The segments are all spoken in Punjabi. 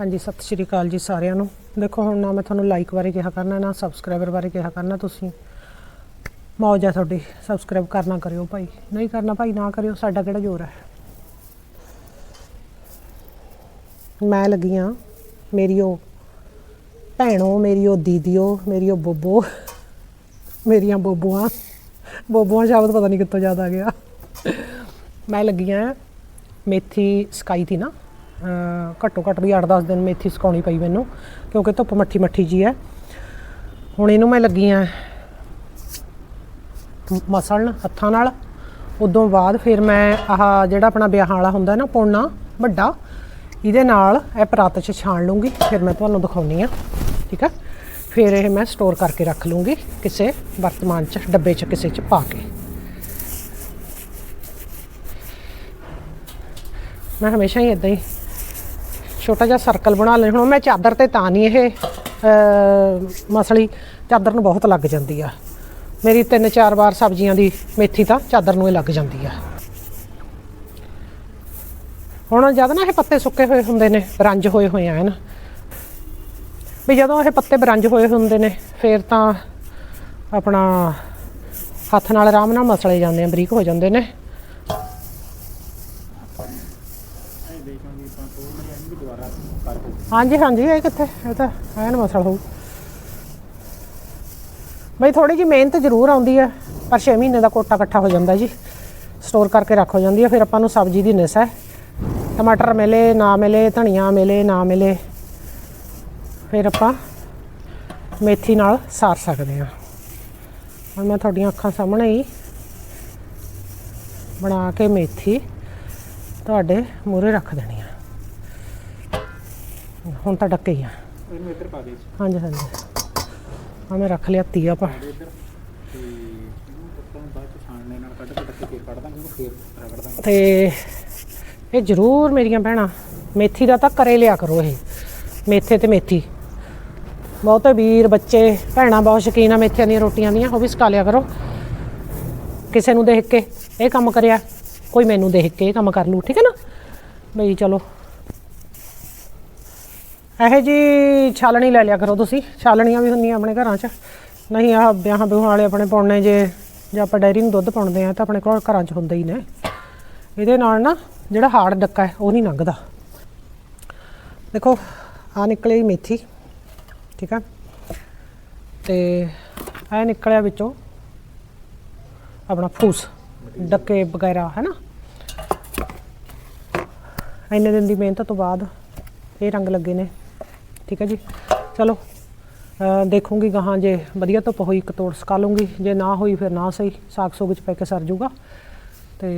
ਹਾਂਜੀ, ਸਤਿ ਸ਼੍ਰੀ ਅਕਾਲ ਜੀ ਸਾਰਿਆਂ ਨੂੰ। ਦੇਖੋ, ਹੁਣ ਨਾ ਮੈਂ ਤੁਹਾਨੂੰ ਲਾਈਕ ਬਾਰੇ ਕਿਹਾ ਕਰਨਾ, ਨਾ ਸਬਸਕ੍ਰਾਈਬਰ ਬਾਰੇ ਕਿਹਾ ਕਰਨਾ ਤੁਸੀਂ। ਮੌਜ ਆ ਤੁਹਾਡੀ ਸਬਸਕ੍ਰਾਈਬ ਕਰਨਾ ਕਰਿਓ ਭਾਈ। ਨਹੀਂ ਕਰਨਾ ਭਾਈ, ਨਾ ਕਰਿਓ, ਸਾਡਾ ਕਿਹੜਾ ਜ਼ੋਰ ਹੈ ਮੈਂ ਲੱਗੀ ਆ, ਮੇਰੀ ਉਹ ਭੈਣੋ, ਮੇਰੀ ਉਹ ਦੀਦੀਓ, ਮੇਰੀ ਉਹ ਬੋਬੋ, ਮੇਰੀਆਂ ਬੋਬੂਆਂ। ਬੋਬੂਆਂ ਸ਼ਬਦ ਪਤਾ ਨਹੀਂ ਕਿੱਥੋਂ ਯਾਦ ਆ ਗਿਆ। ਮੈਂ ਲੱਗੀ ਆ, ਮੇਥੀ ਸਕਾਈ ਤੀ ਨਾ। ਘੱਟੋ ਘੱਟ ਵੀ 8-10 ਦਿਨ ਮੇਥੀ ਸੁਕਾਉਣੀ ਪਈ ਮੈਨੂੰ, ਕਿਉਂਕਿ ਧੁੱਪ ਮੱਠੀ ਮੱਠੀ ਜੀ ਹੈ। ਹੁਣ ਇਹਨੂੰ ਮੈਂ ਲੱਗੀ ਆ ਮਸਲਣ ਹੱਥਾਂ ਨਾਲ। ਉਦੋਂ ਬਾਅਦ ਫਿਰ ਮੈਂ ਆਹ ਜਿਹੜਾ ਆਪਣਾ ਵਿਆਹਾਂ ਵਾਲਾ ਹੁੰਦਾ ਨਾ ਪੁੰਨਾ ਵੱਡਾ, ਇਹਦੇ ਨਾਲ ਇਹ ਪਰਾਤ 'ਚ ਛਾਣ ਲੂੰਗੀ, ਫਿਰ ਮੈਂ ਤੁਹਾਨੂੰ ਦਿਖਾਉਣੀ ਆ, ਠੀਕ ਆ ਫਿਰ ਇਹ ਮੈਂ ਸਟੋਰ ਕਰਕੇ ਰੱਖ ਲੂੰਗੀ ਕਿਸੇ ਵਰਤਮਾਨ 'ਚ, ਡੱਬੇ 'ਚ ਕਿਸੇ 'ਚ ਪਾ ਕੇ। ਮੈਂ ਹਮੇਸ਼ਾ ਹੀ ਇਦਾਂ ਹੀ ਛੋਟਾ ਜਿਹਾ ਸਰਕਲ ਬਣਾ ਲੈਣਾ ਹੁਣ ਮੈਂ ਚਾਦਰ ਤੇ ਤਾਂ ਨਹੀਂ ਇਹ ਮਸਲੀ। ਚਾਦਰ ਨੂੰ ਬਹੁਤ ਲੱਗ ਜਾਂਦੀ ਆ। ਮੇਰੀ ਤਿੰਨ ਚਾਰ ਵਾਰ ਸਬਜ਼ੀਆਂ ਦੀ ਮੇਥੀ ਤਾਂ ਚਾਦਰ ਨੂੰ ਹੀ ਲੱਗ ਜਾਂਦੀ ਆ। ਹੁਣ ਜਦ ਨਾ ਇਹ ਪੱਤੇ ਸੁੱਕੇ ਹੋਏ ਹੁੰਦੇ ਨੇ, ਬਰੰਜ ਹੋਏ ਹੋਏ ਆ ਨਾ। ਵੀ ਜਦੋਂ ਇਹ ਪੱਤੇ ਬਰੰਜ ਹੋਏ ਹੁੰਦੇ ਨੇ, ਫਿਰ ਤਾਂ ਆਪਣਾ ਹੱਥ ਨਾਲ ਆਰਾਮ ਨਾਲ ਮਸਲੇ ਜਾਂਦੇ ਆ, ਬਰੀਕ ਹੋ ਜਾਂਦੇ ਨੇ। ਹਾਂਜੀ ਹਾਂਜੀ, ਇਹ ਕਿੱਥੇ? ਇਹ ਤਾਂ ਐਨ ਮਸਲ ਹੋਊ। ਬਈ ਥੋੜੀ ਜਿਹੀ ਮਿਹਨਤ ਜ਼ਰੂਰ ਆਉਂਦੀ ਹੈ, ਪਰ 6 ਮਹੀਨੇ ਦਾ ਕੋਟਾ ਇਕੱਠਾ ਹੋ ਜਾਂਦਾ ਜੀ। ਸਟੋਰ ਕਰਕੇ ਰੱਖ ਹੋ ਜਾਂਦੀ ਹੈ, ਫਿਰ ਆਪਾਂ ਨੂੰ ਸਬਜ਼ੀ ਦੀ ਨਿਸ ਹੈ। ਟਮਾਟਰ ਮਿਲੇ, ਨਾ ਮਿਲੇ, ਧਨੀਆ ਮਿਲੇ, ਨਾ ਮਿਲੇ। ਫਿਰ ਆਪਾਂ ਮੇਥੀ ਨਾਲ ਸਾਰ ਸਕਦੇ ਹਾਂ। ਹੁਣ ਮੈਂ ਤੁਹਾਡੀਆਂ ਅੱਖਾਂ ਸਾਹਮਣੇ ਹੀ ਬਣਾ ਕੇ ਮੇਥੀ ਤੁਹਾਡੇ ਮੂਹਰੇ ਰੱਖ ਦੇਣੀ ਆ। ਹੁਣ ਤਾਂ ਡੱਕੇ ਹੀ ਆ। ਇਹਨੂੰ ਇੱਧਰ ਪਾ ਦੇ ਹਾਂਜੀ ਹਾਂਜੀ। ਆ ਮੈਂ ਰੱਖ ਲਿਆ ਤੀਆ ਪਾ ਇੱਧਰ। ਤੇ ਇਹਨੂੰ ਉੱਤੋਂ ਬਾਅਦ ਚ ਛਾਣਨੇ ਨਾਲ ਕੱਢ ਕੱਢ ਕੇ ਫੇਰ ਕੱਢ ਦਾਂਗੇ ਉਹਨੂੰ ਫੇਰ ਰਗੜ ਦਾਂਗੇ। ਤੇ ਇਹ ਜ਼ਰੂਰ ਮੇਰੀਆਂ ਭੈਣਾਂ ਮੇਥੀ ਦਾ ਤਾਂ ਕਰੇ ਲਿਆ ਕਰੋ ਇਹ। ਮੇਥੇ ਤੇ ਮੇਥੀ। ਬਹੁਤੇ ਵੀਰ ਬੱਚੇ ਭੈਣਾਂ ਬਹੁਤ ਸ਼ੌਕੀਨ ਆ ਮੇਥਿਆਂ ਦੀਆਂ ਰੋਟੀਆਂ ਦੀਆਂ ਉਹ ਵੀ ਸਕਾ ਲਿਆ ਕਰੋ। ਕਿਸੇ ਨੂੰ ਦੇਖ ਕੇ ਇਹ ਕੰਮ ਕਰਿਆ ਕੋਈ ਮੈਨੂੰ ਦੇਖ ਕੇ ਇਹ ਕੰਮ ਕਰ ਲੂ ਠੀਕ ਹੈ ਨਾ? ਬਈ ਚਲੋ। ਇਹੋ ਜੀ ਛਾਲਣੀ ਲੈ ਲਿਆ ਕਰੋ ਤੁਸੀਂ। ਛਾਲਣੀਆਂ ਵੀ ਹੁੰਦੀਆਂ ਆਪਣੇ ਘਰਾਂ 'ਚ। ਨਹੀਂ, ਆਹ ਵਿਆਹਾਂ ਵਿਆਹਾਂ ਵਾਲੇ ਆਪਣੇ ਪਾਉਣੇ ਜੇ, ਜਾਂ ਆਪਾਂ ਡੈਰੀ ਨੂੰ ਦੁੱਧ ਪਾਉਂਦੇ ਆ ਤਾਂ ਆਪਣੇ ਕੋਲ ਘਰਾਂ 'ਚ ਹੁੰਦੇ ਹੀ ਨੇ। ਇਹਦੇ ਨਾਲ ਨਾ ਜਿਹੜਾ ਹਾਰਡ ਡੱਕਾ ਹੈ, ਉਹ ਨਹੀਂ ਲੰਘਦਾ। ਦੇਖੋ ਆ ਨਿਕਲੀ ਮੇਥੀ, ਠੀਕ ਆ? ਤੇ ਇਹ ਨਿਕਲਿਆ ਵਿੱਚੋਂ ਆਪਣਾ ਫੂਸ, ਡੱਕੇ ਵਗੈਰਾ ਹੈ ਨਾ ਇੰਨੇ ਦਿਨ ਦੀ ਮਿਹਨਤ ਤੋਂ ਬਾਅਦ ਇਹ ਰੰਗ ਲੱਗੇ ਨੇ। ਠੀਕ ਹੈ ਜੀ। ਚਲੋ ਦੇਖੂੰਗੀ ਗਾਹਾਂ ਜੇ ਵਧੀਆ ਧੁੱਪ ਹੋਈ ਇੱਕ ਤੋੜ ਸਕਾ ਲੂੰਗੀ ਜੇ ਨਾ ਹੋਈ ਫਿਰ ਨਾ ਸਹੀ ਸਾਗ ਸੂਗ ਚ ਪੈ ਕੇ ਸਰ ਜੂਗਾ। ਤੇ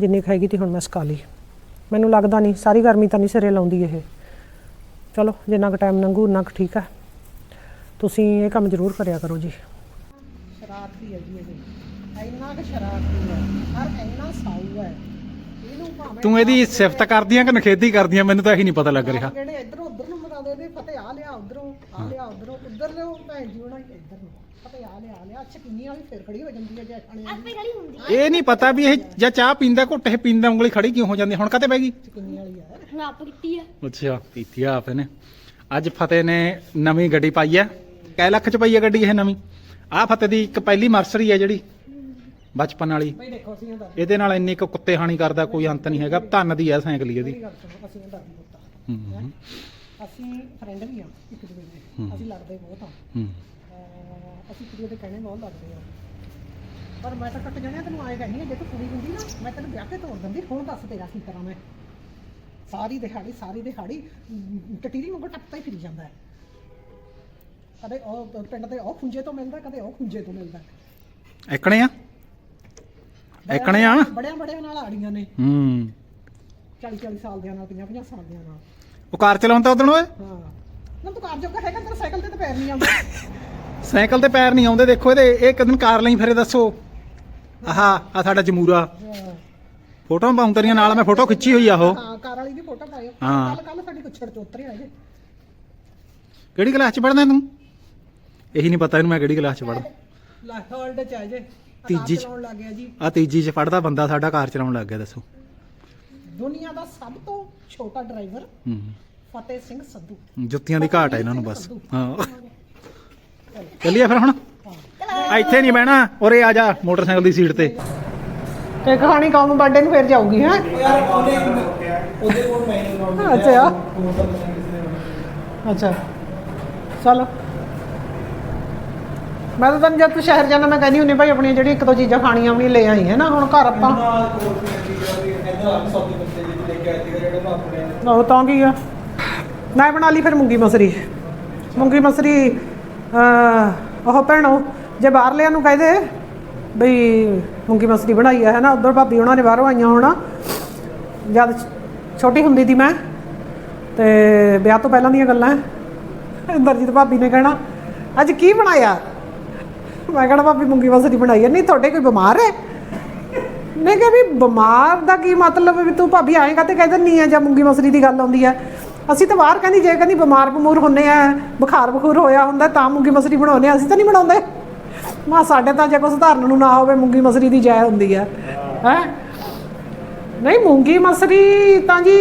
ਜਿੰਨੀ ਖਾਏਗੀ ਤੀ ਹੁਣ ਮੈਂ ਸਕਾ ਲਈ। ਮੈਨੂੰ ਲੱਗਦਾ ਨਹੀਂ ਸਾਰੀ ਗਰਮੀ ਤਾਂ ਨਹੀਂ ਸਿਰੇ ਲਾਉਂਦੀ ਇਹ। ਚਲੋ ਜਿੰਨਾ ਕੁ ਟਾਈਮ ਲੰਘੂ ਉਨਾ ਕੁ ਠੀਕ ਆ ਤੁਸੀਂ ਇਹ ਕੰਮ ਜ਼ਰੂਰ ਕਰਿਆ ਕਰੋ ਜੀ। ਸ਼ਰਾਰਤੀ ਹੈ ਜੀ ਇਹ ਇੰਨਾ ਕੁ ਸ਼ਰਾਰਤੀ ਹੈ। ਪਰ ਇੰਨਾ ਸਾਊ ਹੈ। ਇਹਨੂੰ ਭਾਵੇਂ ਤੂੰ ਇਹਦੀ ਸਿਫਤ ਕਰਦੀਆਂ ਕਿ ਨਖੇਦੀ ਕਰਦੀਆਂ ਮੈਨੂੰ ਤਾਂ ਇਹੀ ਨਹੀਂ ਪਤਾ ਲੱਗ ਰਿਹਾ। ਜਿਹੜੇ ਇੱਧਰੋਂ ਫਤਿਹ ਆ ਲਿਆ ਉਧਰੋਂ ਆ ਲਿਆ ਉਧਰੋਂ ਉਧਰ ਲਿਓ ਭੈਣ ਜੀ ਉਹਨਾਂ ਇੱਧਰ ਨੂੰ। ਫਤਿਹ ਆ ਲਿਆ ਆ ਲਿਆ ਅੱਛਾ ਕਿੰਨੀ ਵਾਲੀ ਫੇਰ ਖੜੀ ਹੋ ਜਾਂਦੀ ਹੈ ਜੇ ਖਾਣੇ ਇਹ ਨਹੀਂ ਪਤਾ ਵੀ ਇਹ ਜਾਂ ਚਾਹ ਪੀਂਦਾ ਘੁੱਟ ਇਹ ਪੀਂਦਾ ਉਂਗਲੀ ਖੜੀ ਕਿਉਂ ਹੋ ਜਾਂਦੀ ਹੁਣ ਕਾਤੇ ਪੈ ਗਈ? ਕਿੰਨੀ ਵਾਲੀ ਹੈ ਨਾਪ ਕੀਤੀ ਆ। ਅੱਛਾ ਪੀਤੀ ਆ ਆਪੇ ਨੇ ਅੱਜ ਫਤਿਹ ਨੇ ਨਵੀਂ ਗੱਡੀ ਪਾਈ ਆ ਕੈ ਲੱਖ ਚ ਪਈ ਆ ਗੱਡੀ ਇਹ ਨਵੀਂ? ਆ ਫਤਿਹ ਦੀ ਇੱਕ ਪਹਿਲੀ ਮਰਸਰੀ ਆ ਜਿਹੜੀ ਬਚਪਨ ਵਾਲੀ। ਬਈ ਦੇਖੋ ਅਸੀਂ ਇਹਦਾ ਇਹਦੇ ਨਾਲ ਇੰਨੀ ਕੁ ਕੁੱਤੇ ਹਾਨੀ ਕਰਦਾ ਕੋਈ ਅੰਤ ਨਹੀਂ ਹੈਗਾ। ਧੰਨ ਦੀ ਆ ਸਾਈਕਲ ਹੀ ਇਹਦੀ। ਅਸੀਂ ਹੂੰ। ਅਸੀਂ ਫਰੈਂਡ ਵੀ ਆ ਇੱਕ ਦੂਜੇ ਦੇ। ਅਸੀਂ ਲੜਦੇ ਬਹੁਤ ਆ। ਹੂੰ। ਅਹ ਅਸੀਂ ਇੱਕ ਦੂਜੇ ਦੇ ਕਹਿਣੇ ਬਹੁਤ ਲੱਗਦੇ ਆ। ਪਰ ਮੈਂ ਤਾਂ ਕੱਟ ਜਾਣਿਆ ਤੈਨੂੰ ਆਏ ਕਹਿੰਦੀ ਜੇ ਤੂੰ ਕੁੜੀ ਹੁੰਦੀ ਨਾ ਮੈਂ ਤੈਨੂੰ ਵਿਆਹ ਕੇ ਤੋੜ ਦਿੰਦੀ ਹੁਣ ਦੱਸ ਤੇਰਾ ਕੀ ਕਰਾਂ ਮੈਂ। ਸਾਰੀ ਦਿਹਾੜੀ ਸਾਰੀ ਦਿਹਾੜੀ ਅਮ, ਟਟੀਰੀ ਵਾਂਗੂ ਟੱਪਦਾ ਹੀ ਫਿਰੀ ਜਾਂਦਾ ਹੈ। ਕਦੇ ਉਹ ਪਿੰਡ ਦੇ ਉਹ ਖੁੰਝੇ ਤੋਂ ਮਿਲਦਾ ਕਦੇ ਉਹ ਖੁੰਝੇ ਤੋਂ ਮਿਲਦਾ। ਐਕਣੇ ਆ? ਐਕਣੇ ਆ? ਬੜਿਆਂ ਬੜਿਆਂ ਨਾਲ ਆੜੀਆਂ ਨੇ। ਹੂੰ। 40 40 ਸਾਲ ਦਿਆਂ ਨਾਲ 50 50 ਸਾਲ ਦਿਆਂ ਨਾਲ। ਉਹ ਕਾਰ ਚਲਾਉਂਦਾ ਉਦੋਂ ਓਏ? ਹਾਂ। ਨਾ ਤੂੰ ਕਾਰ ਜੋਗਾ ਹੈਗਾ ਤੇਰਾ ਸਾਈਕਲ ਤੇ ਤਾਂ ਪੈਰ ਨਹੀਂ ਆਉਂਦਾ। ਸਾਈਕਲ ਤੇ ਪੈਰ ਨਹੀਂ ਆਉਂਦੇ ਦੇਖੋ ਇਹਦੇ ਇਹ ਇੱਕ ਦਿਨ ਕਾਰ ਲਈ ਫਿਰੇ ਦੱਸੋ। ਆਹਾ ਆ ਸਾਡਾ ਜਮੂਰਾ। ਫੋਟੋਆਂ ਪਾਉਂ ਤੇਰੀਆਂ ਨਾਲ ਮੈਂ ਫੋਟੋ ਖਿੱਚੀ ਹੋਈ ਆ ਉਹ। ਹਾਂ ਕਾਰ ਵਾਲੀ ਦੀ ਫੋਟੋ ਪਾਇਓ। ਹਾਂ। ਕੱਲ ਕੱਲ ਸਾਡੀ ਕੁਛੜ ਚੋਤਰੇ ਆਏ ਜੇ ਕਿਹੜੀ ਕਲਾਸ ਚ ਪੜਦਾ ਤੂੰ? ਇਹੀ ਨਹੀਂ ਪਤਾ ਇਹਨੂੰ ਮੈਂ ਕਿਹੜੀ ਕਲਾਸ ਚ ਪੜਦਾ ਲਾਹੌਰ ਚ ਆਏ ਜੇ। ਤੀਜੀ ਚ। ਚਲਾਉਣ ਲੱਗ ਗਿਆ ਜੀ। ਆ ਤੀਜੀ ਚ ਪੜਦਾ ਬੰਦਾ ਸਾਡਾ ਕਾਰ ਚਲਾਉਣ ਲੱਗ ਗਿਆ ਦੱਸੋ। ਦੁਨੀਆ ਦਾ ਸਭ ਤੋਂ ਛੋਟਾ ਡਰਾਈਵਰ ਹੂੰ। ਫਤਿਹ ਸਿੰਘ ਸੰਧੂ। ਜੁੱਤੀਆਂ ਦੀ ਘਾਟ ਹੈ ਇਹਨਾਂ ਨੂੰ ਬਸ। ਹਾਂ। ਚੱਲੀਏ ਫਿਰ ਹੁਣ। ਇੱਥੇ ਨਹੀਂ ਬਹਿਣਾ। ਉਰੇ ਆ ਜਾ ਮੋਟਰਸਾਈਕਲ ਦੀ ਸੀਟ ਤੇ। ਤੇ ਕਹਾਣੀ ਕੌਮ ਬਰਥਡੇ ਨੂੰ ਫੇਰ ਜਾਊਗੀ ਹੈ? ਉਹਦੇ ਕੋਲ ਮੈਂ ਅੱਛਾ। ਅੱਛਾ। ਚਲੋ। ਮੈਂ ਤਾਂ ਤੈਨੂੰ ਜਦ ਤੂੰ ਸ਼ਹਿਰ ਜਾਣਾ ਮੈਂ ਕਹਿੰਦੀ ਹੁੰਨੀ ਭਾਈ ਆਪਣੀਆਂ ਜਿਹੜੀ ਇੱਕ ਦੋ ਚੀਜ਼ਾਂ ਖਾਣੀਆਂ ਵੀ ਲੈ ਆਈ ਹੈ ਨਾ ਹੁਣ ਘਰ ਆਪਾਂ ਆਪਣੇ ਉਹ ਤਾਂ ਕੀ ਆ? ਮੈਂ ਬਣਾ ਲਈ ਫਿਰ ਮੂੰਗੀ ਮਸਰੀ। ਮੂੰਗੀ ਮਸਰੀ ਉਹ ਭੈਣੋ ਜੇ ਬਾਹਰਲਿਆਂ ਨੂੰ ਕਹਦੇ ਬਈ ਮੂੰਗੀ ਮਸਰੀ ਬਣਾਈ ਹੈ ਨਾ ਉਧਰ ਭਾਬੀ ਉਹਨਾਂ ਨੇ ਬਾਹਰੋਂ ਆਈਆਂ ਹੋਣਾ। ਜਦ ਛੋਟੀ ਹੁੰਦੀ ਸੀ ਮੈਂ ਤੇ ਵਿਆਹ ਤੋਂ ਪਹਿਲਾਂ ਦੀਆਂ ਗੱਲਾਂ ਇੰਦਰਜੀਤ ਭਾਬੀ ਨੇ ਕਹਿਣਾ ਅੱਜ ਕੀ ਬਣਾਇਆ? ਮੈਂ ਕਹਿਣਾ ਭਾਬੀ ਮੂੰਗੀ ਮਸਰੀ ਬਣਾਈ ਹੈ ਨਹੀਂ, ਤੁਹਾਡੇ ਕੋਈ ਬਿਮਾਰ ਹੈ? ਮੈਂ ਕਿਹਾ ਵੀ ਬਿਮਾਰ ਦਾ ਕੀ ਮਤਲਬ ਵੀ ਤੂੰ ਭਾਬੀ ਆਏਗਾ ਤੇ ਕਹਿ ਦਿੰਨੀ ਆ ਜਾਂ ਮੂੰਗੀ ਮਸਰੀ ਦੀ ਗੱਲ ਆਉਂਦੀ ਆ? ਅਸੀਂ ਤਾਂ ਬਾਹਰ ਕਹਿੰਦੀ, ਜੇ ਕਹਿੰਦੀ ਬਿਮਾਰ ਬਮੂਰ ਹੁੰਨੇ ਆ, ਬੁਖਾਰ ਬਖੂਰ ਹੋਇਆ ਹੁੰਦਾ, ਤਾਂ ਮੂੰਗੀ ਮਸਰੀ ਬਣਾਉਂਦੇ ਆ। ਅਸੀਂ ਤਾਂ ਨਹੀਂ ਬਣਾਉਂਦੇ। ਮਾ, ਸਾਡੇ ਤਾਂ ਜੇ ਕੋਈ ਸਧਾਰਨ ਨੂੰ ਨਾ ਹੋਵੇ, ਮੂੰਗੀ ਮਸਰੀ ਦੀ ਜਾਇ ਹੁੰਦੀ ਆ। ਹੈ? ਨਹੀਂ, ਮੂੰਗੀ ਮਸਰੀ ਤਾਂ ਜੀ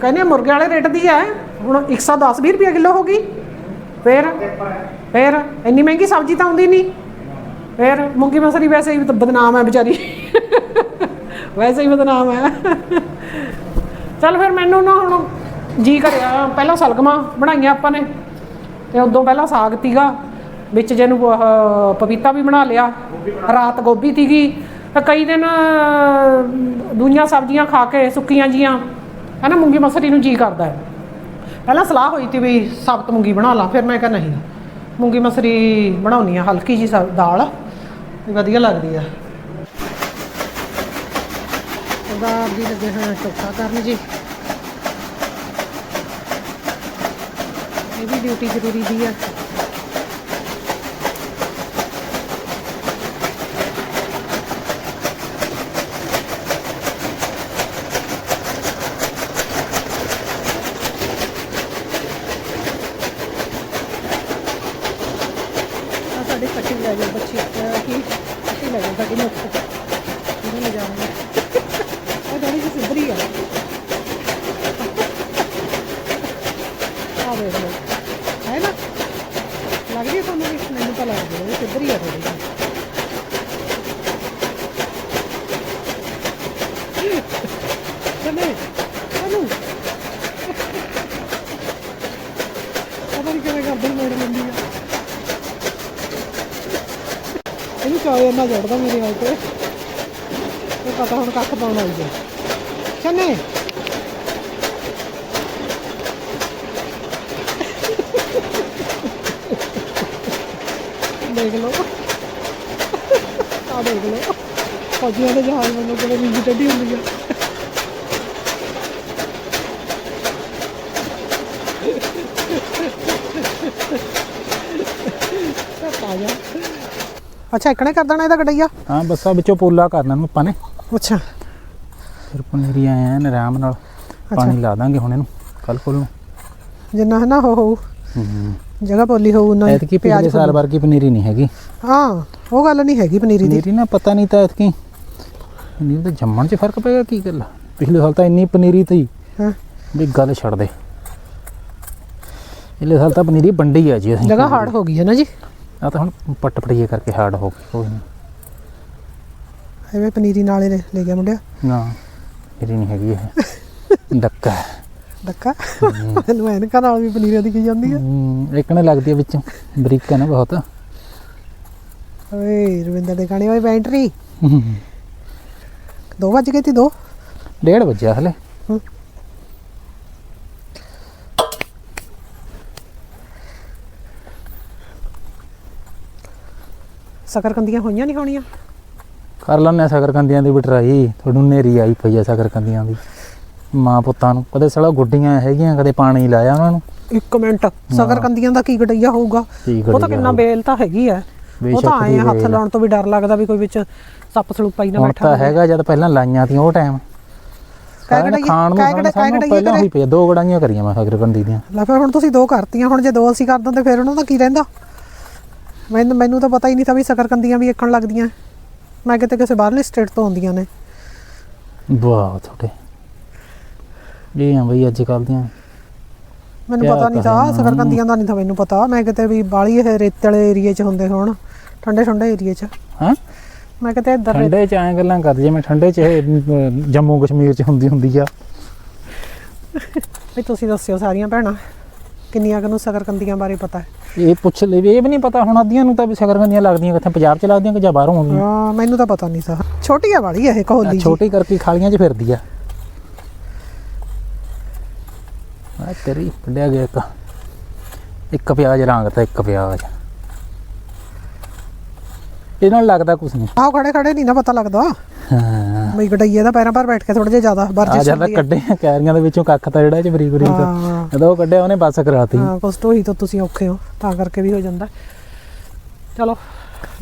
ਕਹਿੰਦੇ ਆ ਮੁਰਗੇ ਵਾਲੇ ਰੇਟ ਦੀ ਹੈ ਹੁਣ 110 20 ਰੁਪਏ ਕਿਲੋ ਹੋ ਗਈ। ਫੇਰ? ਫੇਰ ਇੰਨੀ ਮਹਿੰਗੀ ਸਬਜ਼ੀ ਤਾਂ ਆਉਂਦੀ ਨਹੀਂ। ਫੇਰ ਮੂੰਗੀ ਮਸਰੀ ਵੈਸੇ ਹੀ ਬਦਨਾਮ ਹੈ ਵਿਚਾਰੀ। ਵੈਸੇ ਹੀ ਬਦਨਾਮ ਹੈ। ਚੱਲ ਫਿਰ ਮੈਨੂੰ ਨਾ ਹੁਣ ਜੀ ਕਰਿਆ ਪਹਿਲਾਂ ਸਲਗਮਾਂ ਬਣਾਈਆਂ ਆਪਾਂ ਨੇ ਤੇ ਉਦੋਂ ਪਹਿਲਾਂ ਸਾਗ ਤੀਗਾ ਵਿੱਚ ਜਿਹਨੂੰ ਪਪੀਤਾ ਵੀ ਬਣਾ ਲਿਆ ਰਾਤ ਗੋਭੀ ਤੀਗੀ ਤੇ ਕਈ ਦਿਨ ਅਹ, ਸਬਜ਼ੀਆਂ ਖਾ ਕੇ ਸੁੱਕੀਆਂ ਜੀਆਂ ਹੈ ਨਾ ਮੂੰਗੀ ਮਸਰੀ ਨੂੰ ਜੀ ਕਰਦਾ ਹੈ। ਪਹਿਲਾਂ ਸਲਾਹ ਹੋਈ ਤੀ ਵੀ ਸਾਬਤ ਮੂੰਗੀ ਬਣਾ ਲਾ ਫਿਰ ਮੈਂ ਕਿਹਾ ਨਹੀਂ। ਮੂੰਗੀ ਮਸਰੀ ਬਣਾਉਣੀ ਆ, ਹਲਕੀ ਜੀ ਸਬ- ਦਾਲ। ਵਧੀਆ ਲੱਗਦੀ ਆ। ਉਹਦਾ ਜੀ ਲੱਗੇ ਹੋਏ ਚੋਖਾ ਕਰਨ ਜੀ। ਇਹ ਵੀ ਡਿਊਟੀ ਜ਼ਰੂਰੀ ਦੀ ਆ ਸਾਡੇ ਕੱਟੀ ਲੈ ਜਾਓ ਬੱਚੀ ਅਹ ਕੀ ਕੱਟੀ ਲੈ ਜਾਓ ਸਾਡੀ ਮੁੱਖ ਇਹਨੂੰ ਲੈ ਜਾਵਾਂਗੇ ਉਹ ਥੋੜੀ ਜਿਹੀ ਸਿੱਧਰੀ ਆ ਆ ਲਓ। ਹੈ ਨਾ? ਲੱਗਦੀ ਤੁਹਾਨੂੰ ਵੀ? ਮੈਨੂੰ ਤਾਂ ਲੱਗਦੀ ਹੈ ਇਹ ਸਿੱਧਰੀ ਆ ਥੋੜੀ ਚਲੇ ਚਲੂ। ਪਤਾ ਨਹੀਂ ਕਿਵੇਂ ਕਰਦੀ ਮੋੜ ਲੈਂਦੀ ਆ। ਇਹਨੂੰ ਚਾਹ ਇੰਨਾ ਜੜਦਾ ਮੇਰੇ ਨਾਲ ਤੇ ਪਤਾ ਹੁਣ ਕੱਖ ਪਾਉਣ ਆਈ ਹੈ ਚੰਨੇ ਦੇਖ ਲਓ। ਆ ਦੇਖ ਲਓ। ਫੌਜੀਆਂ ਦੇ ਜਹਾਜ਼ ਵਾਂਗੂ ਕਿਵੇਂ ਨੀਂਦ ਟੱਡੀ ਹੁੰਦੀ ਆ। ਆ ਜਾ ਅੱਛਾ ਇਕਣੇ ਕਰ ਦੇਣਾ ਇਹਦਾ ਗੜਈਆ ਹਾਂ ਬਸ ਆ ਵਿੱਚੋਂ ਪੋਲਾ ਕਰਨਾ ਨੂੰ ਆਪਾਂ ਨੇ। ਅੱਛਾ। ਫਿਰ ਪਨੀਰੀ ਆਏ ਐਨ ਆਰਾਮ ਨਾਲ। ਪਾਣੀ ਲਾ ਦਾਂਗੇ ਹੁਣ ਇਹਨੂੰ ਕੱਲ ਕੋਲ ਨੂੰ ਜਿੰਨਾ ਹੈ ਨਾ ਹੋ ਹੋ ਹੂੰ। ਜਗ੍ਹਾ ਬੋਲੀ ਹੋਊ ਨਾ ਐਤਕੀ ਪਿਛਲੇ ਸਾਲ ਵਰਗੀ ਪਨੀਰੀ ਨਹੀਂ ਹੈਗੀ। ਹਾਂ ਉਹ ਗੱਲ ਨਹੀਂ ਹੈਗੀ ਪਨੀਰੀ ਦੀ। ਪਨੀਰੀ ਨਾ ਪਤਾ ਨਹੀਂ ਤਾਂ ਐਤਕੀ। ਪਨੀਰੀ ਤਾਂ ਜੰਮਣ 'ਚ ਫ਼ਰਕ ਪਏਗਾ ਕੀ ਗੱਲ? ਪਿਛਲੇ ਸਾਲ ਤਾਂ ਇੰਨੀ ਪਨੀਰੀ ਤੀ ਹਾਂ। ਵੀ ਗੱਲ ਛੱਡ ਦੇ। ਪਿਛਲੇ ਸਾਲ ਤਾਂ ਪਨੀਰੀ ਵੰਡੀ ਆ ਜੀ ਅਸੀਂ। ਜਗ੍ਹਾ ਹਾਰਡ ਹੋ ਗਈ ਹੈ ਨਾ ਜੀ। ਆ ਤਾਂ ਹੁਣ ਪੱਟ ਪੜੀਏ ਕਰਕੇ ਹਾਰਡ ਹੋ ਗਈ ਕੋਈ ਨਹੀਂ। ਐਵੇਂ ਪਨੀਰੀ ਨਾਲੇ ਲੈ ਗਿਆ ਮੁੰਡਿਆ। ਨਾ ਪਨੀਰੀ ਨਹੀਂ ਹੈਗੀ ਇਹ। ਡੱਕਾ ਹੈ। ਡੱਕਾ। ਮੈਨੂੰ ਐਨਕਾਂ ਨਾਲ ਵੀ ਪਨੀਰੀ ਦੀ ਕੀ ਜਾਂਦੀ ਹੈ। ਹੂੰ, ਇੱਕ ਨੇ ਲੱਗਦੀ ਹੈ ਵਿੱਚ ਬਰੀਕ ਹੈ ਨਾ ਬਹੁਤ। ਓਏ ਰਵਿੰਦਰ ਦੇ ਗਾਣੇ ਓਏ ਬੈਟਰੀ। 2 ਵਜ ਗਏ ਤੀ 2 ਡੇਢ ਵਜਿਆ ਹਲੇ। ਸਕਰਕੰਦੀਆਂ ਹੋਈਆਂ ਨਹੀਂ ਹੋਣੀਆਂ? ਕਰ ਲੈਣੇ ਸਕਰਕੰਦੀਆਂ ਦੀ ਬਿਟਰਾਈ ਤੁਹਾਨੂੰ ਨੇਰੀ ਆਈ ਪਈ ਆ ਸਕਰਕੰਦੀਆਂ ਦੀ। ਮਾਂ ਪੁੱਤਾਂ ਨੂੰ। ਕਦੇ ਸੜਾ ਗੁੱਡੀਆਂ ਹੈਗੀਆਂ ਕਦੇ ਪਾਣੀ ਲਾਇਆ ਉਹਨਾਂ ਨੂੰ। ਇੱਕ ਮਿੰਟ ਸਕਰਕੰਦੀਆਂ ਦਾ ਕੀ ਗੜਈਆ ਹੋਊਗਾ? ਉਹ ਤਾਂ ਕਿੰਨਾ। ਬੇਲ ਤਾਂ ਹੈਗੀ ਆ ਉਹ ਤਾਂ ਆਏ ਹੱਥ। ਲਾਉਣ ਤੋਂ ਵੀ ਡਰ ਲੱਗਦਾ ਵੀ ਕੋਈ ਵਿੱਚ ਸੱਪ ਸਲੂਪਾ ਹੀ ਨਾ ਬੈਠਾ ਤਾਂ। ਹੈਗਾ ਜਦ ਪਹਿਲਾਂ ਲਾਈਆਂ ਤੀ ਉਹ ਟਾਈਮ ਖਾਣ ਨੂੰ ਪਹਿਲਾਂ ਹੋਈ ਪਈ ਦੋ ਗੜਾਈਆਂ ਕਰੀਆਂ ਮੈਂ ਸਕਰਕੰਦੀ ਦੀਆਂ। ਲੈ ਫਿਰ ਹੁਣ ਤੁਸੀਂ ਦੋ ਕਰਤੀਆਂ ਹੁਣ ਜੇ ਦੋ ਅਸੀਂ ਕਰ ਦਿੰਦੇ ਫਿਰ ਉਹਨਾਂ ਦਾ ਕੀ ਰਹਿੰਦਾ? ਮੈਨੂੰ ਮੈਨੂੰ ਤਾਂ ਪਤਾ ਹੀ ਨਹੀਂ ਤਾਂ ਵੀ ਸਕਰਕੰਦੀਆਂ ਵੀ ਇੱਕਣ ਲੱਗਦੀਆਂ। ਮੈਂ ਕਿਤੇ ਕਿਸੇ ਬਾਹਰਲੇ ਸਟੇਟ ਤੋਂ ਆਉਂਦੀਆਂ ਨੇ। ਵਾਹ ਤੁਹਾਡੇ। ਇਹ ਆ ਬਈ ਅੱਜ ਕੱਲ ਦੀਆਂ। ਮੈਨੂੰ ਕਿਆ ਪਤਾ ਨਹੀਂ ਕਹਾਂ ਤਾਂ ਸਕਰਕੰਦੀਆਂ ਦਾ ਨਹੀਂ ਤਾਂ ਮੈਨੂੰ ਪਤਾ। ਮੈਂ ਕਿਤੇ ਵੀ ਬਾਲੀ ਇਹ ਰੇਤੇ ਵਾਲੇ ਏਰੀਏ 'ਚ ਹੁੰਦੇ ਹੋਣ ਠੰਡੇ ਠੰਡੇ ਏਰੀਏ 'ਚ। ਹਾਂ? ਮੈਂ ਕਿਤੇ ਇੱਧਰ ਰੇ- ਠੰਡੇ ਚ ਐਂ ਗੱਲਾਂ ਕਰ ਜਿਵੇਂ ਠੰਡੇ ਚ ਇਹ, ਅਮ, ਜੰਮੂ ਕਸ਼ਮੀਰ ਚ ਹੁੰਦੀ ਹੁੰਦੀ ਆ। ਵੀ ਤੁਸੀਂ ਦੱਸਿਓ ਸਾਰੀਆਂ ਭੈਣਾਂ ਕਿੰਨੀਆਂ ਕੁ ਨੂੰ ਸਕਰਕੰਦੀਆਂ ਬਾਰੇ ਪਤਾ ਹੈ? ਇਹ ਪੁੱਛ ਲੈ ਵੀ ਇਹ ਵੀ ਨਹੀਂ ਪਤਾ ਹੁਣ ਅੱਧੀਆਂ ਨੂੰ ਤਾਂ ਵੀ ਸ਼ਕਰਗੰਦੀਆਂ ਲੱਗਦੀਆਂ ਕਿੱਥੇ ਪੰਜਾਬ ਚ ਲੱਗਦੀਆਂ ਕਿ ਜਾਂ ਬਾਹਰੋਂ ਆਉਂਦੀਆਂ ਹਾਂ ਮੈਨੂੰ ਤਾਂ ਪਤਾ ਨਹੀਂ ਸੀ ਛੋਟੀ ਆ ਵਾਲੀ ਇਹ ਕੋਹਲੀ ਜੀ। ਛੋਟੀ ਕਰਕੇ ਖਾਲੀਆਂ 'ਚ ਫਿਰਦੀ ਆ। ਆ ਤੇਰੀ ਕੱਢਿਆ ਗਿਆ ਇੱਕ। ਇੱਕ ਪਿਆਜ਼ ਰੰਗਤਾ ਇੱਕ ਪਿਆਜ਼। ਇਹ ਨਾਲ ਲੱਗਦਾ ਕੁਛ ਨਹੀਂ। ਆਹ ਖੜੇ ਖੜੇ ਨਹੀਂ ਨਾ ਪਤਾ ਲੱਗਦਾ। ਹਾਂ। ਬਈ ਗਡਈਏ ਦਾ ਪੈਰਾਂ ਪਰ ਬੈਠ ਕੇ ਥੋੜੇ ਜਿਹਾ ਜ਼ਿਆਦਾ ਆ ਵਰਜਿਸ਼ ਜਾਂਦਾ ਹੁੰਦੀ ਹੈ ਕੱਢੇ ਆ ਕੈਰੀਆਂ ਦੇ ਵਿੱਚੋਂ ਕੱਖ ਤਾਂ ਜਿਹੜਾ ਇਹ ਚ ਬਰੀਕ ਬਰੀਕ ਜਦੋਂ ਉਹ ਕੱਢਿਆ ਉਹਨੇ ਬਸ ਕਰਾਤੀ। ਹਾਂ ਕੁਛ ਢੋਈ ਤੋਂ ਤੁਸੀਂ ਔਖੇ ਹੋ ਤਾਂ ਕਰਕੇ ਵੀ ਹੋ ਜਾਂਦਾ। ਚਲੋ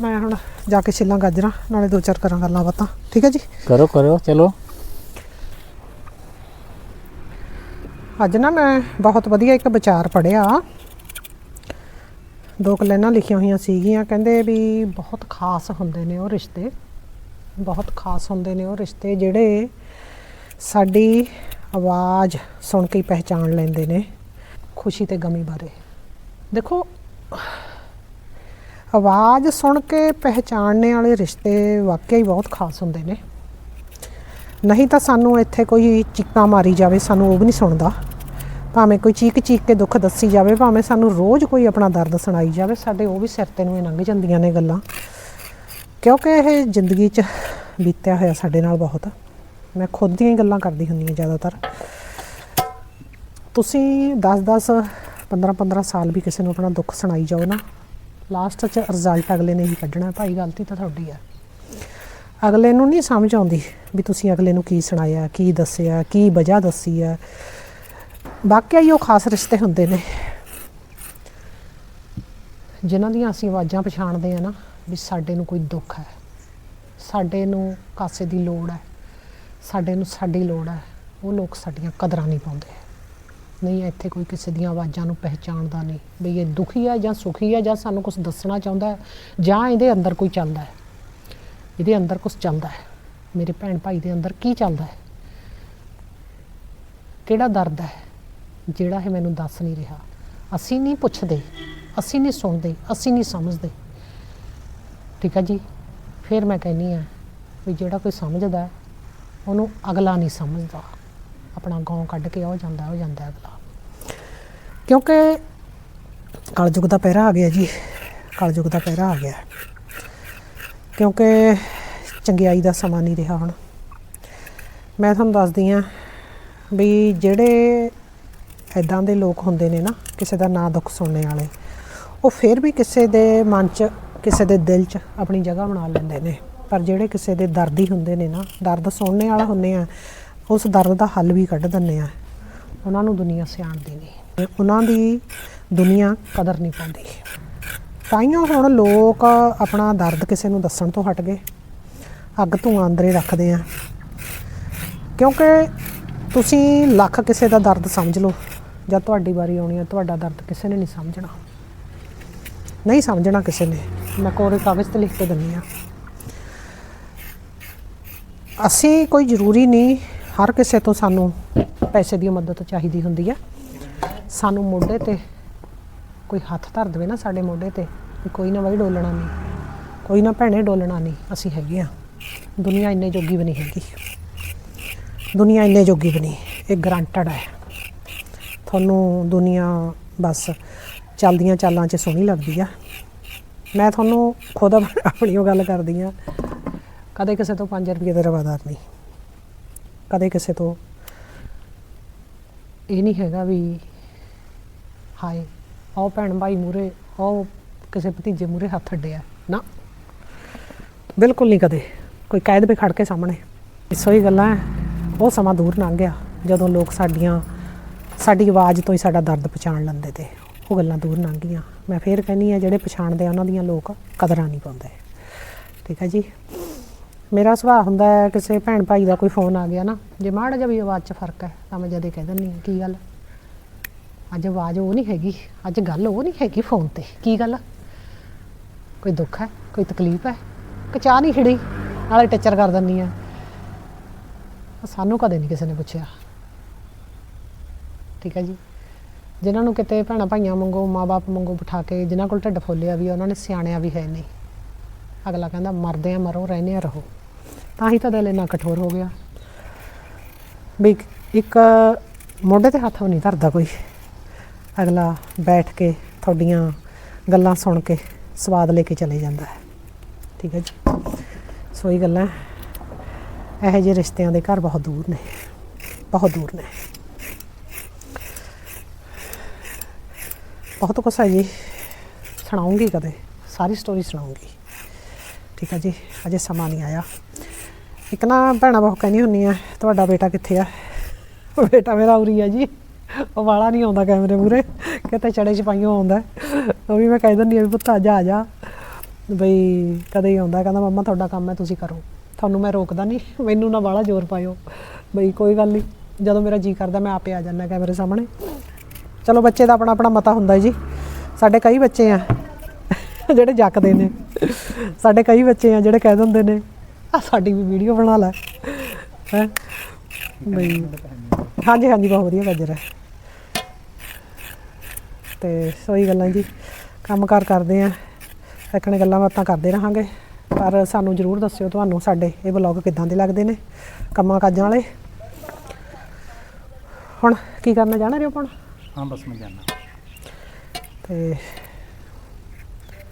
ਮੈਂ ਹੁਣ ਜਾ ਕੇ ਛਿੱਲਾਂ ਗਾਜਰਾਂ ਨਾਲੇ ਦੋ ਚਾਰ ਕਰਾਂ ਗੱਲਾਂ ਬਾਤਾਂ। ਠੀਕ ਹੈ ਜੀ? ਕਰੋ ਕਰੋ ਚਲੋ। ਅੱਜ ਨਾ ਮੈਂ ਬਹੁਤ ਵਧੀਆ ਇੱਕ ਵਿਚਾਰ ਪੜਿਆ ਦੋ ਕਲੈਨਾਂ ਲਿਖੀਆਂ ਹੋਈਆਂ ਸੀਗੀਆਂ, ਕਹਿੰਦੇ ਵੀ ਬਹੁਤ ਖਾਸ ਹੁੰਦੇ ਨੇ ਉਹ ਰਿਸ਼ਤੇ। ਬਹੁਤ ਖਾਸ ਹੁੰਦੇ ਨੇ ਉਹ ਰਿਸ਼ਤੇ ਜਿਹੜੇ ਸਾਡੀ ਆਵਾਜ਼ ਸੁਣ ਕੇ ਹੀ ਪਹਿਚਾਣ ਲੈਂਦੇ ਨੇ, ਖੁਸ਼ੀ ਤੇ ਗਮੀ ਬਾਰੇ। ਦੇਖੋ, ਆਵਾਜ਼ ਸੁਣ ਕੇ ਪਹਿਚਾਣਨੇ ਵਾਲੇ ਰਿਸ਼ਤੇ ਵਾਕਈ ਬਹੁਤ ਖਾਸ ਹੁੰਦੇ ਨੇ। ਨਹੀਂ ਤਾਂ ਸਾਨੂੰ ਇੱਥੇ ਕੋਈ ਚੀਕਾਂ ਮਾਰੀ ਜਾਵੇ, ਸਾਨੂੰ ਉਹ ਵੀ ਨਹੀਂ ਸੁਣਦਾ। ਭਾਵੇਂ ਕੋਈ ਚੀਕ ਚੀਕ ਕੇ ਦੁੱਖ ਦੱਸੀ ਜਾਵੇ, ਭਾਵੇਂ ਸਾਨੂੰ ਰੋਜ਼ ਕੋਈ ਆਪਣਾ ਦਰਦ ਸੁਣਾਈ ਜਾਵੇ, ਸਾਡੇ ਉਹ ਵੀ ਸਿਰ ਤੇ ਨੂੰ ਹੀ ਲੰਘ ਜਾਂਦੀਆਂ ਨੇ ਗੱਲਾਂ। ਕਿਉਂਕਿ ਇਹ ਜ਼ਿੰਦਗੀ 'ਚ ਬੀਤਿਆ ਹੋਇਆ ਸਾਡੇ ਨਾਲ ਬਹੁਤ। ਮੈਂ ਖੁਦ ਦੀਆਂ ਹੀ ਗੱਲਾਂ ਕਰਦੀ ਹੁੰਦੀ ਹਾਂ ਜ਼ਿਆਦਾਤਰ। ਤੁਸੀਂ 10-10 15-15 ਸਾਲ ਵੀ ਕਿਸੇ ਨੂੰ ਆਪਣਾ ਦੁੱਖ ਸੁਣਾਈ ਜਾਓ ਨਾ, ਲਾਸਟ 'ਚ ਰਿਜ਼ਲਟ ਅਗਲੇ ਨੇ ਹੀ ਕੱਢਣਾ ਭਾਈ, ਗਲਤੀ ਤਾਂ ਤੁਹਾਡੀ ਹੈ। ਅਗਲੇ ਨੂੰ ਨਹੀਂ ਸਮਝ ਆਉਂਦੀ ਵੀ ਤੁਸੀਂ ਅਗਲੇ ਨੂੰ ਕੀ ਸੁਣਾਇਆ, ਕੀ ਦੱਸਿਆ, ਕੀ ਵਜ੍ਹਾ ਦੱਸੀ ਹੈ ਵਾਕਿਆ ਹੀ ਉਹ ਖਾਸ ਰਿਸ਼ਤੇ ਹੁੰਦੇ ਨੇ। ਜਿਨ੍ਹਾਂ ਦੀਆਂ ਅਸੀਂ ਆਵਾਜ਼ਾਂ ਪਛਾਣਦੇ ਆ ਨਾ ਵੀ ਸਾਡੇ ਨੂੰ ਕੋਈ ਦੁੱਖ ਹੈ, ਸਾਡੇ ਨੂੰ ਕਾਸੇ ਦੀ ਲੋੜ ਹੈ, ਸਾਡੇ ਨੂੰ ਸਾਡੀ ਲੋੜ ਹੈ, ਉਹ ਲੋਕ ਸਾਡੀਆਂ ਕਦਰਾਂ ਨਹੀਂ ਪਾਉਂਦੇ। ਨਹੀਂ, ਇੱਥੇ ਕੋਈ ਕਿਸੇ ਦੀਆਂ ਆਵਾਜ਼ਾਂ ਨੂੰ ਪਹਿਚਾਣਦਾ ਨਹੀਂ ਵੀ ਇਹ ਦੁਖੀ ਹੈ ਜਾਂ ਸੁਖੀ ਹੈ ਜਾਂ ਸਾਨੂੰ ਕੁਝ ਦੱਸਣਾ ਚਾਹੁੰਦਾ ਜਾਂ ਇਹਦੇ ਅੰਦਰ ਕੋਈ ਚੱਲਦਾ ਹੈ। ਇਹਦੇ ਅੰਦਰ ਕੁਝ ਚੱਲਦਾ ਹੈ। ਮੇਰੇ ਭੈਣ ਭਾਈ ਦੇ ਅੰਦਰ ਕੀ ਚੱਲਦਾ ਹੈ? ਕਿਹੜਾ ਦਰਦ ਹੈ ਜਿਹੜਾ ਇਹ ਮੈਨੂੰ ਦੱਸ ਨਹੀਂ ਰਿਹਾ? ਅਸੀਂ ਨਹੀਂ ਪੁੱਛਦੇ, ਅਸੀਂ ਨਹੀਂ ਸੁਣਦੇ, ਅਸੀਂ ਨਹੀਂ ਸਮਝਦੇ। ਠੀਕ ਹੈ ਜੀ? ਫਿਰ ਮੈਂ ਕਹਿੰਨੀ ਆ ਵੀ ਜਿਹੜਾ ਕੋਈ ਸਮਝਦਾ ਉਹਨੂੰ ਅਗਲਾ ਨਹੀਂ ਸਮਝਦਾ। ਆਪਣਾ ਗਾਉਂ ਕੱਢ ਕੇ ਉਹ ਜਾਂਦਾ ਉਹ ਜਾਂਦਾ ਅਗਲਾ। ਕਿਉਂਕਿ ਕਲਯੁਗ ਦਾ ਪਹਿਰਾ ਆ ਗਿਆ ਜੀ। ਕਲਯੁਗ ਦਾ ਪਹਿਰਾ ਆ ਗਿਆ। ਕਿਉਂਕਿ ਚੰਗਿਆਈ ਦਾ ਸਮਾਂ ਨਹੀਂ ਰਿਹਾ ਹੁਣ। ਮੈਂ ਤੁਹਾਨੂੰ ਦੱਸਦੀ ਆ ਵੀ ਜਿਹੜੇ ਐਦਾਂ ਦੇ ਲੋਕ ਹੁੰਦੇ ਨੇ ਨਾ, ਕਿਸੇ ਦਾ ਨਾਂ ਦੁੱਖ ਸੁਣਨੇ ਵਾਲੇ, ਉਹ ਫਿਰ ਵੀ ਕਿਸੇ ਦੇ ਮਨ 'ਚ, ਕਿਸੇ ਦੇ ਦਿਲ 'ਚ ਆਪਣੀ ਜਗ੍ਹਾ ਬਣਾ ਲੈਂਦੇ ਨੇ। ਪਰ ਜਿਹੜੇ ਕਿਸੇ ਦੇ ਦਰਦੀ ਹੁੰਦੇ ਨੇ ਨਾ, ਦਰਦ ਸੁਣਨੇ ਵਾਲਾ ਹੁੰਦੇ ਆ, ਉਸ ਦਰਦ ਦਾ ਹੱਲ ਵੀ ਕੱਢ ਦਿੰਦੇ ਆ। ਉਹਨਾਂ ਨੂੰ ਦੁਨੀਆ ਸਿਆਣਦੀ ਨਹੀਂ। ਉਹਨਾਂ ਦੀ ਦੁਨੀਆ ਕਦਰ ਨਹੀਂ ਪਾਉਂਦੀ। ਤਾਈਓ ਹੁਣ ਲੋਕ ਆਪਣਾ ਦਰਦ ਕਿਸੇ ਨੂੰ ਦੱਸਣ ਤੋਂ ਹਟ ਗਏ। ਅੱਗ ਧੂਆਂ ਅੰਦਰੇ ਰੱਖਦੇ ਆ। ਕਿਉਂਕਿ ਤੁਸੀਂ ਲੱਖ ਕਿਸੇ ਦਾ ਦਰਦ ਸਮਝ ਲਓ ਜਦ ਤੁਹਾਡੀ ਵਾਰੀ ਆਉਣੀ ਹੈ ਤੁਹਾਡਾ ਦਰਦ ਕਿਸੇ ਨੇ ਨਹੀਂ ਸਮਝਣਾ। ਨਹੀਂ ਸਮਝਣਾ ਕਿਸੇ ਨੇ। ਮੈਂ ਕੋਰੇ ਕਾਗਜ਼ ਤੇ ਲਿਖ ਕੇ ਦਿੰਦੀ ਆ। ਅਸੀਂ ਕੋਈ ਜ਼ਰੂਰੀ ਨਹੀਂ, ਹਰ ਕਿਸੇ ਤੋਂ ਸਾਨੂੰ ਪੈਸੇ ਦੀ ਮਦਦ ਚਾਹੀਦੀ ਹੁੰਦੀ ਹੈ ਸਾਨੂੰ ਮੋਢੇ ਤੇ ਕੋਈ ਹੱਥ ਧਰ ਦੇਵੇ ਨਾ ਸਾਡੇ ਮੋਢੇ ਤੇ ਵੀ ਕੋਈ ਨਾ ਬਾਈ ਡੋਲਣਾ ਨਹੀਂ, ਕੋਈ ਨਾ ਭੈਣੇ ਡੋਲਣਾ ਨਹੀਂ, ਅਸੀਂ ਹੈਗੇ ਆ ਦੁਨੀਆ ਇੰਨੇ ਜੋਗੀ ਵੀ ਨਹੀਂ ਹੈਗੀ। ਦੁਨੀਆ ਇੰਨੇ ਜੋਗੀ ਵੀ ਨਹੀਂ, ਇਹ ਗਰੰਟਡ ਹੈ। ਤੁਹਾਨੂੰ ਦੁਨੀਆ ਬਸ ਚੱਲਦੀਆਂ ਚਾਲਾਂ 'ਚ ਸੋਹਣੀ ਲੱਗਦੀ ਆ। ਮੈਂ ਤੁਹਾਨੂੰ ਖੁਦ ਆਪਣੀ ਉਹ ਗੱਲ ਕਰਦੀ ਆ, ਕਦੇ ਕਿਸੇ ਤੋਂ 5 ਰੁਪਏ ਦਾ ਰਵਾਦਾਰ ਨਹੀਂ। ਕਦੇ ਕਿਸੇ ਤੋਂ ਇਹ ਨਹੀਂ ਹੈਗਾ ਵੀ, ਹਾਏ ਆਓ ਭੈਣ ਭਾਈ ਮੂਰੇ ਆਓ ਕਿਸੇ ਭਤੀਜੇ ਮੂਰੇ ਹੱਥ ਅੱਡਿਆ। ਨਾ, ਬਿਲਕੁਲ ਨਹੀਂ ਕਦੇ। ਕੋਈ ਕੈਦ ਵੀ ਖੜ ਕੇ ਸਾਹਮਣੇ। ਇਸੋ ਹੀ ਗੱਲਾਂ ਹੈ। ਉਹ ਸਮਾਂ ਦੂਰ ਲੰਘ ਗਿਆ, ਜਦੋਂ ਲੋਕ ਸਾਡੀਆਂ, ਸਾਡੀ ਆਵਾਜ਼ ਤੋਂ ਹੀ ਸਾਡਾ ਦਰਦ ਪਛਾਣ ਲੈਂਦੇ ਤੇ ਉਹ ਗੱਲਾਂ ਦੂਰ ਲੰਘ ਗਈਆਂ। ਮੈਂ ਫੇਰ ਕਹਿੰਨੀ ਆ, ਜਿਹੜੇ ਪਛਾਣਦੇ ਆ, ਉਹਨਾਂ ਦੀਆਂ ਲੋਕ ਕਦਰਾਂ ਨਹੀਂ ਪਾਉਂਦੇ। ਠੀਕ ਹੈ ਜੀ? ਮੇਰਾ ਸੁਭਾਅ ਹੁੰਦਾ ਹੈ ਕਿਸੇ ਭੈਣ ਭਾਈ ਦਾ ਕੋਈ ਫੋਨ ਆ ਗਿਆ ਨਾ, ਜੇ ਮਾੜਾ ਜਿਹਾ ਵੀ ਆਵਾਜ਼ 'ਚ ਫ਼ਰਕ ਹੈ ਤਾਂ ਮੈਂ ਜਦੇ ਕਹਿ ਦਿੰਦੀ ਹਾਂ ਕੀ ਗੱਲ? ਅੱਜ ਆਵਾਜ਼ ਉਹ ਨਹੀਂ ਹੈਗੀ, ਅੱਜ ਗੱਲ ਉਹ ਨਹੀਂ ਹੈਗੀ ਫੋਨ ਤੇ। ਕੀ ਗੱਲ ਕੋਈ ਦੁੱਖ ਹੈ? ਕੋਈ ਤਕਲੀਫ ਹੈ? ਕਿ ਚਾਹ ਨਹੀਂ ਖਿੜੀ? ਨਾਲੇ ਟੱਚਰ ਕਰ ਦਿੰਦੀ ਆ। ਸਾਨੂੰ ਕਦੇ ਨਹੀਂ ਕਿਸੇ ਨੇ ਪੁੱਛਿਆ। ਠੀਕ ਹੈ ਜੀ। ਜਿਨ੍ਹਾਂ ਨੂੰ ਕਿਤੇ ਭੈਣਾਂ ਭਾਈਆਂ ਵਾਂਗੂ ਮਾਪੇ ਮੰਗੋ ਬਿਠਾ ਕੇ ਜਿਨ੍ਹਾਂ ਕੋਲ ਢਿੱਡ ਫੋਲਿਆ ਵੀ, ਉਹਨਾਂ ਨੇ ਸਿਆਣਿਆ ਵੀ ਹੈ ਨਹੀਂ। ਅਗਲਾ ਕਹਿੰਦਾ, ਮਰਦੇ ਆ, ਮਰੋ, ਰਹਿੰਦੇ ਆ, ਰਹੋ। ਤਾਂ ਹੀ ਤਾਂ ਦਿਲ ਇੰਨਾ ਕਠੋਰ ਹੋ ਗਿਆ। ਵੀ ਇੱਕ- ਮੋਢੇ ਤੇ ਹੱਥ ਵੀ ਨਹੀਂ ਧਰਦਾ ਕੋਈ। ਅਗਲਾ ਬੈਠ ਕੇ ਤੁਹਾਡੀਆਂ ਗੱਲਾਂ ਸੁਣ ਕੇ ਸਵਾਦ ਲੈ ਕੇ ਚਲੇ ਜਾਂਦਾ ਹੈ। ਠੀਕ ਹੈ ਜੀ? ਸੋ ਇਹ ਗੱਲਾਂ ਇਹੋ ਜਿਹੇ ਰਿਸ਼ਤਿਆਂ ਦੇ ਘਰ ਬਹੁਤ ਦੂਰ ਨੇ। ਬਹੁਤ ਦੂਰ ਨੇ। ਬਹੁਤ ਕੁਛ ਹੈ ਜੀ। ਸੁਣਾਉਂਗੀ ਕਦੇ। ਸਾਰੀ ਸਟੋਰੀ ਸੁਣਾਉਂਗੀ। ਠੀਕ ਹੈ ਜੀ? ਅਜੇ ਸਮਾਂ ਨਹੀਂ ਆਇਆ। ਇੱਕ ਨਾ ਭੈਣਾ ਬਹੁਤ ਕਹਿੰਦੀ ਹੁੰਨੀ ਆ ਤੁਹਾਡਾ ਬੇਟਾ ਕਿੱਥੇ ਆ? ਉਹ ਬੇਟਾ ਮੇਰਾ ਉਰੀ ਆ ਜੀ। ਉਹ ਵਾਲਾ ਨਹੀਂ ਆਉਂਦਾ ਕੈਮਰੇ ਮੂਰੇ ਕਿਤੇ ਚੜੇ 'ਚ ਪਾਈਓ ਆਉਂਦਾ। ਉਹ ਵੀ ਮੈਂ ਕਹਿ ਦਿੰਦੀ ਆ ਵੀ ਪੁੱਤ ਆ ਜਾ ਆ ਜਾ। ਬਈ ਕਦੇ ਹੀ ਆਉਂਦਾ, ਕਹਿੰਦਾ ਮੰਮਾ ਤੁਹਾਡਾ ਕੰਮ ਹੈ, ਤੁਸੀਂ ਕਰੋ। ਤੁਹਾਨੂੰ ਮੈਂ ਰੋਕਦਾ ਨਹੀਂ, ਮੈਨੂੰ ਨਾ ਵਾਲਾ ਜ਼ੋਰ ਪਾਇਓ। ਬਈ ਕੋਈ ਗੱਲ ਨਹੀਂ, ਜਦੋਂ ਮੇਰਾ ਜੀ ਕਰਦਾ ਮੈਂ ਆਪੇ ਆ ਜਾਂਦਾ ਕੈਮਰੇ ਸਾਹਮਣੇ। ਚਲੋ ਬੱਚੇ ਦਾ ਆਪਣਾ ਆਪਣਾ ਮਤਾ ਹੁੰਦਾ ਜੀ। ਸਾਡੇ ਕਈ ਬੱਚੇ ਆ, ਜਿਹੜੇ ਜੱਕਦੇ ਨੇ। ਸਾਡੇ ਕਈ ਬੱਚੇ ਆ ਜਿਹੜੇ ਕਹਿ ਦਿੰਦੇ ਨੇ, ਆ ਸਾਡੀ ਵੀ ਵੀਡੀਓ ਬਣਾ ਲੈ। ਹੈ? ਬਈ ਹਾਂਜੀ ਹਾਂਜੀ, ਬਹੁਤ ਵਧੀਆ ਗੱਜਰ ਹੈ। ਤੇ ਸੋਈ ਗੱਲਾਂ ਜੀ। ਕੰਮਕਾਰ ਕਰਦੇ ਆ। ਇੱਕਣੇ ਗੱਲਾਂ ਬਾਤਾਂ ਕਰਦੇ ਰਹਾਂਗੇ। ਪਰ ਸਾਨੂੰ ਜਰੂਰ ਦੱਸਿਓ ਤੁਹਾਨੂੰ ਸਾਡੇ ਇਹ ਵਲੌਗ ਕਿੱਦਾਂ ਦੇ ਲੱਗਦੇ ਨੇ ਕੰਮਾਂ ਕਾਜਾਂ ਵਾਲੇ। ਹੁਣ ਕੀ ਕਰਨਾ ਜਾਣਾ ਰਿਓ ਹੁਣ ਹਾਂ ਬਸ ਮੈਂ ਜਾਣਾ। ਤੇ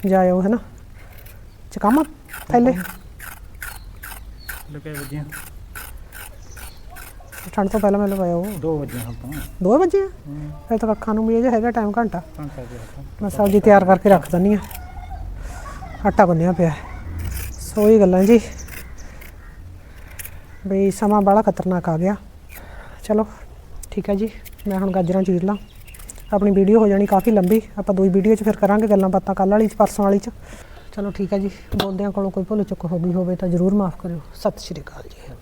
ਜਾਇਓ ਹੈ ਨਾ ਚਕਾਮਾ ਥੈਲੇ? ਲੁਕੇ ਵਜੀਆਂ ਠੰਡ ਤੋਂ ਪਹਿਲਾਂ ਮੈਂ ਲਵਾਇਓ। 2 ਵਜੇ ਹਾਂ ਤਾਂ 2 ਵਜੇ? ਫਿਰ ਤਾਂ ਅੱਖਾਂ ਨੂੰ ਵੀ ਇਹ ਹੈਗਾ ਟਾਈਮ ਘੰਟਾ। ਦੇ ਮੈਂ ਸਬਜ਼ੀ ਤਿਆਰ ਕਰਕੇ ਰੱਖ ਦਿੰਦੀ ਆ ਆਟਾ ਬੰਨਿਆ ਪਿਆ ਸੋ ਇਹ ਗੱਲਾਂ ਜੀ। ਬਈ ਸਮਾਂ ਬੜਾ ਖਤਰਨਾਕ ਆ ਗਿਆ। ਚਲੋ ਠੀਕ ਹੈ ਜੀ। ਮੈਂ ਹੁਣ ਗਾਜਰਾਂ ਚੀਰ ਲਾਂ। ਆਪਣੀ ਵੀਡੀਓ ਹੋ ਜਾਣੀ ਕਾਫੀ ਲੰਬੀ। ਆਪਾਂ ਦੂਜੀ ਵੀਡੀਓ 'ਚ ਫਿਰ ਕਰਾਂਗੇ ਗੱਲਾਂ ਬਾਤਾਂ ਕੱਲ੍ਹ ਵਾਲੀ 'ਚ ਪਰਸੋਂ ਵਾਲੀ 'ਚ। ਚਲੋ ਠੀਕ ਹੈ ਜੀ। ਬੋਲਦਿਆਂ ਕੋਲੋਂ ਕੋਈ ਭੁੱਲ ਚੁੱਕ ਹੋ ਗਈ ਹੋਵੇ ਤਾਂ ਜ਼ਰੂਰ ਮਾਫ ਕਰਿਓ। ਸਤਿ ਸ਼੍ਰੀ ਅਕਾਲ ਜੀ।